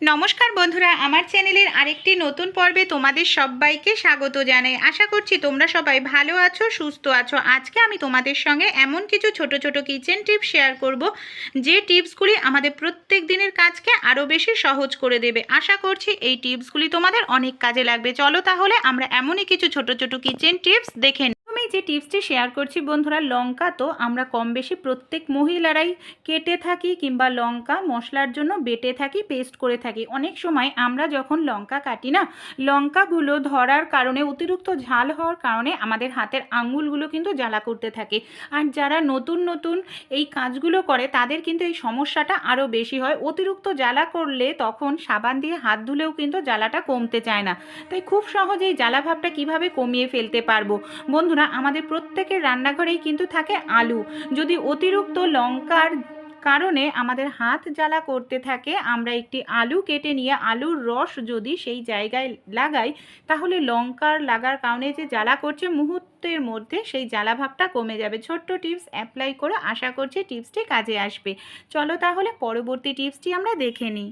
নমস্কার বন্ধুরা, আমার চ্যানেলের আরেকটি নতুন পর্বে তোমাদের সবাইকে স্বাগত জানাই। আশা করছি তোমরা সবাই ভালো আছো, সুস্থ আছো। আজকে আমি তোমাদের সঙ্গে এমন কিছু ছোট ছোট কিচেন টিপস শেয়ার করব, যে টিপসগুলি আমাদের প্রত্যেক দিনের কাজকে আরও বেশি সহজ করে দেবে। আশা করছি এই টিপসগুলি তোমাদের অনেক কাজে লাগবে। চলো তাহলে আমরা এমনই কিছু ছোট ছোট কিচেন টিপস দেখে আমি যে টিপসটি শেয়ার করছি, বন্ধুরা, লঙ্কা তো আমরা কম বেশি প্রত্যেক মহিলারাই কেটে থাকি কিংবা লঙ্কা মশলার জন্য বেটে থাকি, পেস্ট করে থাকি। অনেক সময় আমরা যখন লঙ্কা কাটি না, লঙ্কাগুলো ধরার কারণে, অতিরিক্ত ঝাল হওয়ার কারণে আমাদের হাতের আঙুলগুলো কিন্তু জ্বালা করতে থাকে। আর যারা নতুন নতুন এই কাজগুলো করে, তাদের কিন্তু এই সমস্যাটা আরও বেশি হয়। অতিরিক্ত জ্বালা করলে তখন সাবান দিয়ে হাত ধুলেও কিন্তু জ্বালাটা কমতে চায় না। তাই খুব সহজেই জ্বালা ভাবটা কীভাবে কমিয়ে ফেলতে পারব? বন্ধুরা আমাদের প্রত্যেকের রান্নাঘরেই কিন্তু থাকে আলু। যদি অতিরিক্ত লঙ্কার কারণে আমাদের হাত জ্বালা করতে থাকে, আমরা একটি আলু কেটে নিয়ে আলুর রস যদি সেই জায়গায় লাগাই, তাহলে লঙ্কার লাগার কারণে যে জ্বালা করছে, মুহূর্তের মধ্যে সেই জ্বালা ভাবটা কমে যাবে। ছোট্ট টিপস অ্যাপ্লাই করে আশা করছি টিপসটি কাজে আসবে। চলো তাহলে পরবর্তী টিপসটি আমরা দেখে নিই।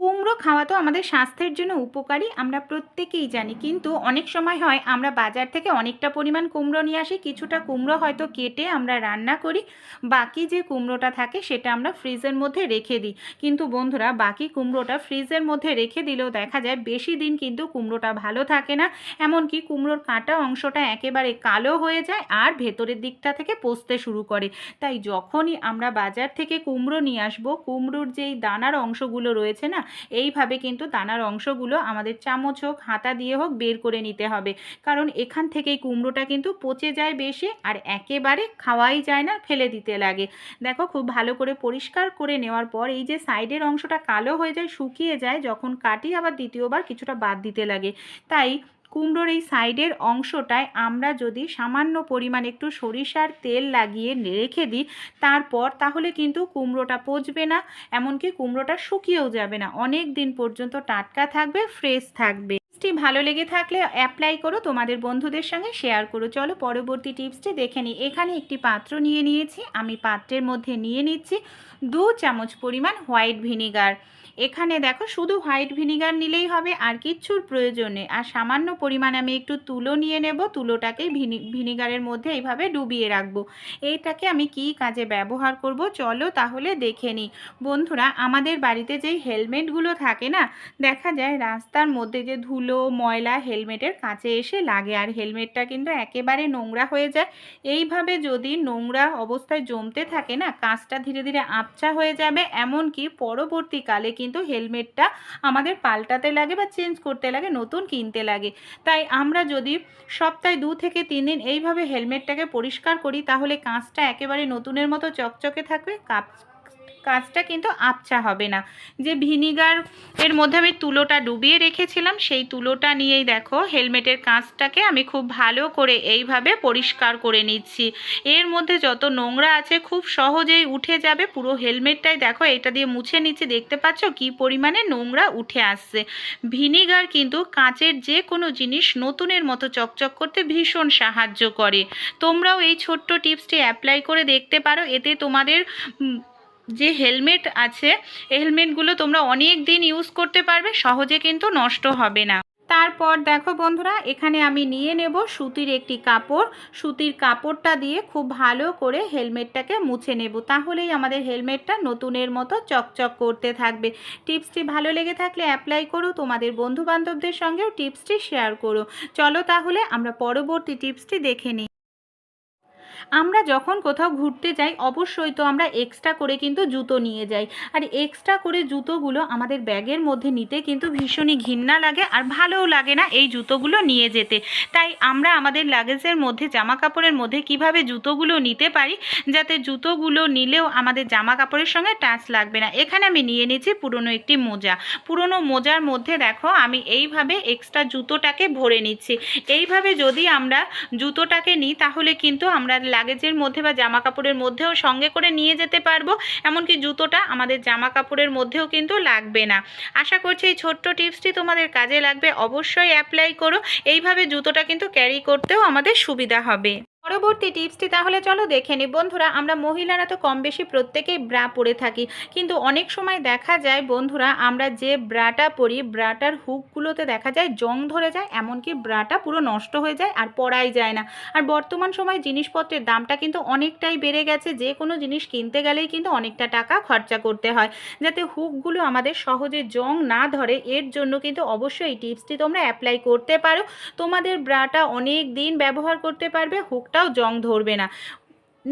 কুমড়ো খাওয়া তো আমাদের স্বাস্থ্যের জন্য উপকারী, আমরা প্রত্যেকেই জানি। কিন্তু অনেক সময় হয়, আমরা বাজার থেকে অনেকটা পরিমাণ কুমড়ো নিয়ে আসি, কিছুটা কুমড়ো হয়তো কেটে আমরা রান্না করি, বাকি যে কুমড়োটা থাকে সেটা আমরা ফ্রিজের মধ্যে রেখে দিই। কিন্তু বন্ধুরা, বাকি কুমড়োটা ফ্রিজের মধ্যে রেখে দিলেও দেখা যায় বেশি দিন কিন্তু কুমড়োটা ভালো থাকে না। এমনকি কুমড়োর কাটা অংশটা একেবারে কালো হয়ে যায় আর ভেতরের দিকটা থেকে পচতে শুরু করে। তাই যখনই আমরা বাজার থেকে কুমড়ো নিয়ে আসব, কুমড়োর যেই দানার অংশগুলো রয়েছে না এইভাবে কিন্তু দানার অংশগুলো আমাদের চামচ হোক, হাতা দিয়ে হোক বের করে নিতে হবে। কারণ এখান থেকেই কুমড়োটা কিন্তু পচে যায় বেশি আর একেবারে খাওয়াই যায় না, ফেলে দিতে লাগে। দেখো খুব ভালো করে পরিষ্কার করে নেওয়ার পর এই যে সাইডের অংশটা কালো হয়ে যায়, শুকিয়ে যায়, যখন কাটি আবার দ্বিতীয়বার কিছুটা বাদ দিতে লাগে। তাই কুমড়োর এই সাইডের অংশটায় আমরা যদি সামান্য পরিমাণ একটু সরিষার তেল লাগিয়ে রেখে দিই তারপর তাহলে কিন্তু কুমড়োটা পচবে না, এমনকি কুমড়োটা শুকিয়েও যাবে না। অনেক দিন পর্যন্ত টাটকা থাকবে, ফ্রেশ থাকবে। টিপসটি ভালো লেগে থাকলে অ্যাপ্লাই করো, তোমাদের বন্ধুদের সঙ্গে শেয়ার করো। চলো পরবর্তী টিপসটি দেখে নিই। এখানে একটি পাত্র নিয়ে নিয়েছি, আমি পাত্রের মধ্যে নিয়ে নিচ্ছি দু চামচ পরিমাণ হোয়াইট ভিনিগার এখানে দেখো শুধু হোয়াইট ভিনিগার নিলেই হবে, আর কিচ্ছুর প্রয়োজন আর সামান্য পরিমাণ আমি একটু তুলো নিয়ে নেব ভিনি ভিনিগারের মধ্যে এইভাবে ডুবিয়ে রাখব। এইটাকে আমি কি কাজে ব্যবহার করব চলো তাহলে দেখে নিই। বন্ধুরা, আমাদের বাড়িতে যেই হেলমেটগুলো থাকে না, দেখা যায় রাস্তার মধ্যে যে ধুলো, ময়লা হেলমেটের কাছে এসে লাগে, আর হেলমেটটা কিন্তু একেবারে নোংরা হয়ে যায়। এইভাবে যদি নোংরা অবস্থায় জমতে থাকে না, কাঁচটা ধীরে ধীরে আবছা হয়ে যাবে, এমনকি পরবর্তীকালে কিন্তু হেলমেটটা আমাদের পাল্টাতে লাগে বা চেঞ্জ করতে লাগে, নতুন কিনতে লাগে। তাই আমরা যদি সপ্তাহে দু থেকে তিন দিন এইভাবে হেলমেটটাকে পরিষ্কার করি, তাহলে কাঁচটা একেবারে নতুনের মতো চকচকে থাকবে কাপ কাঁচটা কিন্তু আবছা হবে না। যে ভিনিগার এর মধ্যে আমি তুলোটা ডুবিয়ে রেখেছিলাম, সেই তুলোটা নিয়েই দেখো হেলমেটের কাঁচটাকে আমি খুব ভালো করে এইভাবে পরিষ্কার করে নিচ্ছি। এর মধ্যে যত নোংরা আছে খুব সহজেই উঠে যাবে, পুরো হেলমেটটাই দেখো এটা দিয়ে মুছে নিচ্ছি, দেখতে পাচ্ছ কি পরিমাণে নোংরা উঠে আসছে। ভিনিগার কিন্তু কাঁচের যে কোনো জিনিস নতুনের মতো চকচক করতে ভীষণ সাহায্য করে। তোমরাও এই ছোট্ট টিপসটি অ্যাপ্লাই করে দেখতে পারো, এতে তোমাদের যে হেলমেট আছে, এই হেলমেটগুলো তোমরা অনেক দিন ইউজ করতে পারবে, সহজে কিন্তু নষ্ট হবে না। তারপর দেখো বন্ধুরা, এখানে আমি নিয়ে নেব সুতির একটি কাপড়। সুতির কাপড়টা দিয়ে খুব ভালো করে হেলমেটটাকে মুছে নেব। তাহলেই আমাদের হেলমেটটা নতুনের মতো চকচক করতে থাকবে। টিপসটি ভালো লেগে থাকলে অ্যাপ্লাই করো, তোমাদের বন্ধু বান্ধবদের সঙ্গেও টিপসটি শেয়ার করো। চলো তাহলে আমরা পরবর্তী টিপসটি দেখে নিই। আমরা যখন কোথাও ঘুরতে যাই, অবশ্যই তো আমরা এক্সট্রা করে কিন্তু জুতো নিয়ে যাই। আর এক্সট্রা করে জুতোগুলো আমাদের ব্যাগের মধ্যে নিতে কিন্তু ভীষণই ঘৃণা লাগে আর ভালোও লাগে না এই জুতোগুলো নিয়ে যেতে। তাই আমরা আমাদের লাগেজের মধ্যে জামা কাপড়ের মধ্যে কীভাবে জুতোগুলো নিতে পারি, যাতে জুতোগুলো নিলেও আমাদের জামা কাপড়ের সঙ্গে টাচ লাগবে না। এখানে আমি নিয়ে নিয়েছি পুরনো একটি মোজা। পুরনো মোজার মধ্যে দেখো, আমি এইভাবে এক্সট্রা জুতোটাকে ভরে নিচ্ছি। এইভাবে যদি আমরা জুতোটাকে নিই, তাহলে কিন্তু আমরা লাগেজের মধ্যে বা জামা কাপড়ের মধ্যেও সঙ্গে করে নিয়ে যেতে পারব, এমনকি জুতোটা আমাদের জামা কাপড়ের মধ্যেও কিন্তু লাগবে না। আশা করছি এই ছোট্ট টিপসটি তোমাদের কাজে লাগবে, অবশ্যই অ্যাপ্লাই করো। এইভাবে জুতোটা কিন্তু ক্যারি করতেও আমাদের সুবিধা হবে। পরবর্তী টিপসটি তাহলে চলো দেখে নিই। বন্ধুরা, আমরা মহিলারা তো কম বেশি প্রত্যেকেই ব্রা পরে থাকি। কিন্তু অনেক সময় দেখা যায়, বন্ধুরা, আমরা যে ব্রাটা পরি, ব্রাটার হুকগুলোতে দেখা যায় জং ধরে যায়, এমনকি ব্রাটা পুরো নষ্ট হয়ে যায় আর পরাই যায় না। আর বর্তমান সময় জিনিসপত্রের দামটা কিন্তু অনেকটাই বেড়ে গেছে। যে কোনো জিনিস কিনতে গেলেই কিন্তু অনেকটা টাকা খরচা করতে হয়। যাতে হুকগুলো আমাদের সহজে জং না ধরে, এর জন্য কিন্তু অবশ্যই এই টিপসটি তোমরা অ্যাপ্লাই করতে পারো। তোমাদের ব্রাটা অনেক দিন ব্যবহার করতে পারবে হুকটাও জং ধরবে না।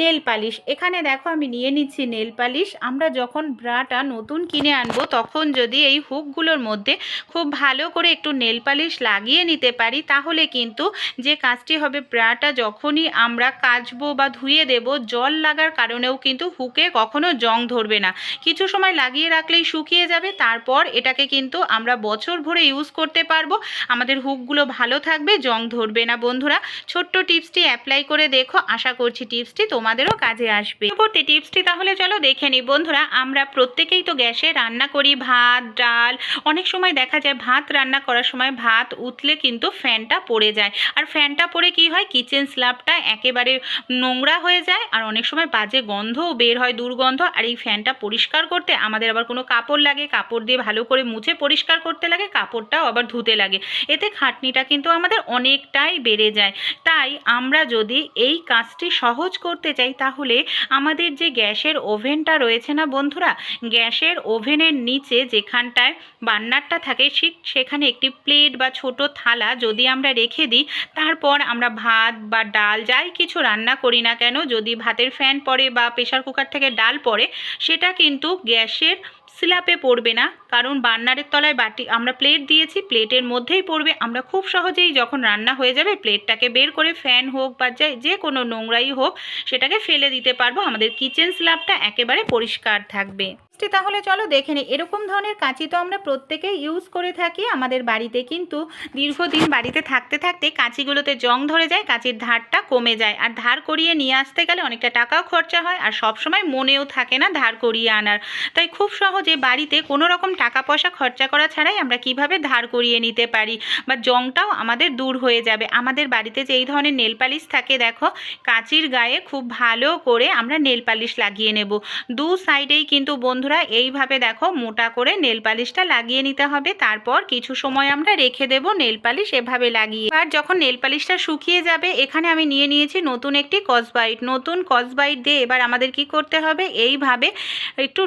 Nail polish. এখানে দেখো আমি নিয়ে নিচ্ছি নেল পালিশ। আমরা যখন ব্রাটা নতুন কিনে আনব, তখন যদি এই হুকগুলোর মধ্যে খুব ভালো করে একটু নেল পালিশ লাগিয়ে নিতে পারি, তাহলে কিন্তু যে কাজটি হবে ব্রাটা যখনই আমরা কাচবো বা ধুয়ে দেব, জল লাগার কারণেও কিন্তু হুকে কখনো জং ধরবে না। কিছু সময় লাগিয়ে রাখলেই শুকিয়ে যাবে, তারপর এটাকে কিন্তু আমরা বছর ভরে ইউজ করতে পারব। আমাদের হুকগুলো ভালো থাকবে, জং ধরবে না। বন্ধুরা, ছোট্ট টিপসটি অ্যাপ্লাই করে দেখো। আশা করছি টিপসটি তোমাদেরও কাজে আসবে। পরবর্তী টিপসটি তাহলে চলো দেখে নিই। বন্ধুরা, আমরা প্রত্যেকেই তো গ্যাসে রান্না করি ভাত, ডাল। অনেক সময় দেখা যায় ভাত রান্না করার সময় ভাত উতলে কিন্তু ফ্যানটা পড়ে যায়। আর ফ্যানটা পড়ে কি হয়? কিচেন স্ল্যাবটা একেবারে নোংরা হয়ে যায় আর অনেক সময় বাজে গন্ধও বের হয়, দুর্গন্ধ। আর এই ফ্যানটা পরিষ্কার করতে আমাদের আবার কোনো কাপড় লাগে। কাপড় দিয়ে ভালো করে মুছে পরিষ্কার করতে লাগে, কাপড়টাও আবার ধুতে লাগে। এতে খাটনিটা কিন্তু আমাদের অনেকটাই বেড়ে যায়। তাই আমরা যদি এই কাজটি সহজ করতে চাই তাহলে আমাদের যে গ্যাসের ওভেনটা রয়েছে না বন্ধুরা, গ্যাসের ওভেনের নিচে যেখানটায় বার্নারটা থাকে ঠিক সেখানে একটি প্লেট বা ছোট থালা যদি আমরা রেখে দিই, তারপর আমরা ভাত বা ডাল যাই কিছু রান্না করি না কেন, যদি ভাতের ফ্যান পড়ে বা প্রেশার কুকার থেকে ডাল পড়ে, সেটা কিন্তু গ্যাসের স্ল্যাপে পড়বে না। কারণ বার্নারের তলায় বাটি, আমরা প্লেট দিয়েছি প্লেটের মধ্যেই পড়বে। আমরা খুব সহজেই যখন রান্না হয়ে যাবে প্লেটটাকে বের করে ফ্যান হোক বা যে কোনো নোংরাই হোক, সেটাকে ফেলে দিতে পারব। আমাদের কিচেন স্ল্যাবটা একেবারে পরিষ্কার থাকবে। তাহলে চলো দেখে নিই এরকম ধরনের কাঁচি তো আমরা প্রত্যেকেই ইউজ করে থাকি। আমাদের বাড়িতে কিন্তু দীর্ঘদিন বাড়িতে থাকতে থাকতে কাঁচিগুলোতে জং ধরে যায়, কাঁচির ধারটা কমে যায়। আর ধার করিয়ে নিয়ে আসতে গেলে অনেকটা টাকাও খরচা হয়, আর সবসময় মনেও থাকে না ধার করিয়ে আনার। তাই খুব সহজে বাড়িতে কোনো রকম টাকা পয়সা খরচা করা ছাড়াই আমরা কীভাবে ধার করিয়ে নিতে পারি? বা জংটাও আমাদের দূর হয়ে যাবে। আমাদের বাড়িতে যে এই ধরনের নেল পালিশ থাকে, দেখো, কাঁচির গায়ে খুব ভালো করে আমরা নেল পালিশ লাগিয়ে নেব। দু সাইডেই কিন্তু বন্ধুরা এইভাবে, দেখো, মোটা করে নেল পালিশটা লাগিয়ে নিতে হবে। তারপর কিছু সময় আমরা রেখে দেব নেল পালিশ এভাবে লাগিয়ে। আর যখন নেল পালিশটা শুকিয়ে যাবে, এখানে আমি নিয়ে নিয়েছি নতুন একটি কসবাইট। নতুন কসবাইট দিয়ে এবার আমাদের কি করতে হবে? এইভাবে একটু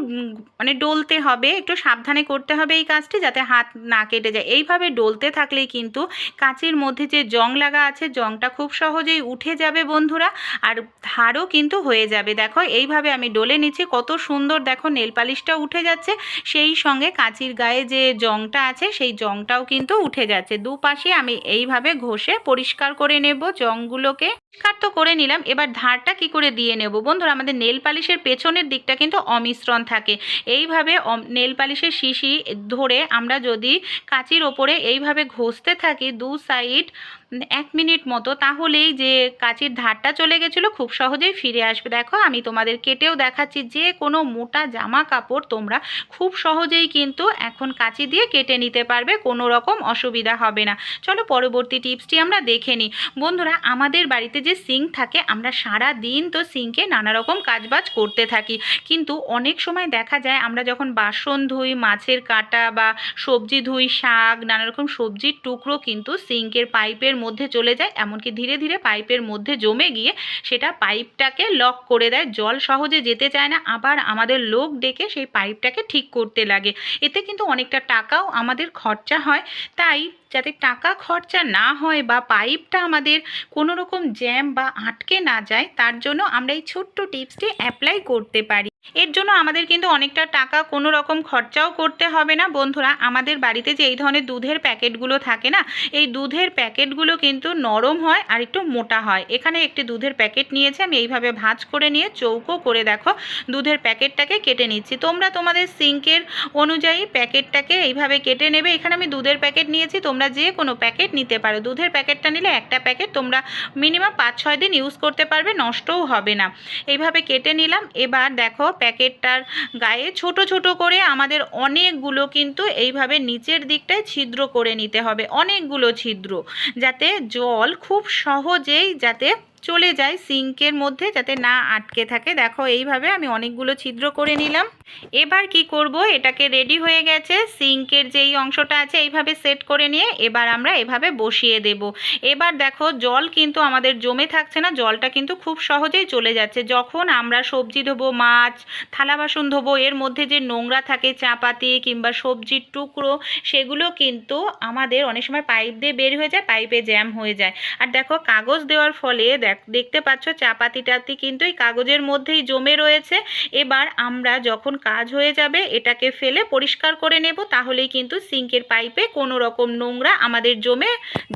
মানে ডলতে হবে, একটু সাবধানে করতে হবে এই কাজটি যাতে হাত না কেটে যায়। এইভাবে ডলতে থাকলেই কিন্তু কাঁচির মধ্যে যে জং লাগা আছে, জংটা খুব সহজেই উঠে যাবে বন্ধুরা, আর ধারও কিন্তু হয়ে যাবে। দেখো, এইভাবে আমি ডলে নিচ্ছি, কত সুন্দর দেখো নেল পালিশটা উঠে যাচ্ছে। সেই সঙ্গে কাঁচির গায়ে যে জংটা আছে, সেই জংটাও কিন্তু উঠে যাচ্ছে। দুপাশে আমি এইভাবে ঘষে পরিষ্কার করে নেব জংগুলোকে। পরিষ্কার তো করে নিলাম, এবার ধারটা কি করে দিয়ে নেব? বন্ধুরা, আমাদের নেল পালিশের পেছনের দিকটা কিন্তু অমিশ্রণ থাকে। এইভাবে নেল পালিশের শিশি ধরে আমরা যদি কাঁচির ওপরে এইভাবে ঘষতে থাকি দু সাইড এক মিনিট মতো, তাহলেই যে কাঁচির ধারটা চলে গেছিল খুব সহজেই ফিরে আসবে। দেখো, আমি তোমাদের কেটেও দেখাচ্ছি, যে কোনো মোটা জামা কাপড় তোমরা খুব সহজেই কিন্তু এখন কাঁচি দিয়ে কেটে নিতে পারবে, কোনো রকম অসুবিধা হবে না। চলো, পরবর্তী টিপসটি আমরা দেখে নিই। বন্ধুরা, আমাদের বাড়িতে যে সিঙ্ক থাকে, আমরা সারা দিন তো সিঙ্কে নানা রকম কাজবাজ করতে থাকি। কিন্তু অনেক সময় দেখা যায়, আমরা যখন বাসন ধুই, মাছের কাঁটা বা সবজি ধুই, শাক, নানা রকম সবজির টুকরো কিন্তু সিঙ্কের পাইপের মধ্যে চলে যায়, এমনকি ধীরে ধীরে পাইপের মধ্যে জমে গিয়ে সেটা পাইপটাকে লক করে দেয়। জল সহজে যেতে চায় না, আবার আমাদের লোক ডেকে সেই পাইপটাকে ঠিক করতে লাগে। এতে কিন্তু অনেকটা টাকাও আমাদের খরচা হয়। তাই যাতে টাকা খরচা না হয় বা পাইপটা আমাদের কোনো রকম জ্যাম বা আটকে না যায়, তার জন্য আমরা এই ছোট্ট টিপসটি অ্যাপ্লাই করতে পারি। এর জন্য আমাদের কিন্তু অনেকটা টাকা কোনো রকম খরচাও করতে হবে না, বন্ধুরা। আমাদের বাড়িতে যে এই ধরনের দুধের প্যাকেটগুলো থাকে না, এই দুধের প্যাকেটগুলো কিন্তু নরম হয় আর একটু মোটা হয়। এখানে একটি দুধের প্যাকেট নিয়েছি, আমি এইভাবে ভাঁজ করে নিয়ে চৌকো করে দেখো দুধের প্যাকেটটাকে কেটে নিচ্ছি। তোমরা তোমাদের সিঙ্কের অনুযায়ী প্যাকেটটাকে এইভাবে কেটে নেবে। এখানে আমি দুধের প্যাকেট নিয়েছি, তোমরা যে কোনো প্যাকেট নিতে পারো। দুধের প্যাকেটটা নিলে একটা প্যাকেট তোমরা মিনিমাম পাঁচ ছয় দিন ইউজ করতে পারবে, নষ্টও হবে না। এইভাবে কেটে নিলাম। এবার দেখো প্যাকেটটার গায়ে ছোট ছোট করে আমাদের অনেকগুলো কিন্তু এইভাবে নিচের দিকটায় ছিদ্র করে নিতে হবে, অনেকগুলো ছিদ্র, যাতে জল খুব সহজেই যাতে চলে যায় সিঙ্কের মধ্যে যাতে না আটকে থাকে। দেখো, এইভাবে আমি অনেকগুলো ছিদ্র করে নিলাম। এবার কি করব? এটাকে রেডি হয়ে গেছে। সিঙ্কের যেই অংশটা আছে, এইভাবে সেট করে নিয়ে এবার আমরা এভাবে বসিয়ে দেব। এবার দেখো, জল কিন্তু আমাদের জমে থাকছে না, জলটা কিন্তু খুব সহজেই চলে যাচ্ছে। যখন আমরা সবজি ধোবো, মাছ, থালা বাসন ধোবো, এর মধ্যে যে নোংরা থাকে চাপাতি কিংবা সবজির টুকরো, সেগুলো কিন্তু আমাদের অনেক সময় পাইপ দিয়ে বের হয়ে যায়, পাইপে জ্যাম হয়ে যায়। আর দেখো, কাগজ দেওয়ার ফলে দেখ, দেখতে পাচ্ছ চাপাতি টাতি কিন্তু এই কাগজের মধ্যেই জমে রয়েছে। এবার আমরা যখন কাজ হয়ে যাবে এটাকে ফেলে পরিষ্কার করে নেব, তাহলেই কিন্তু সিঙ্কের পাইপে কোনো রকম নোংরা আমাদের জমে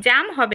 জাম হবে।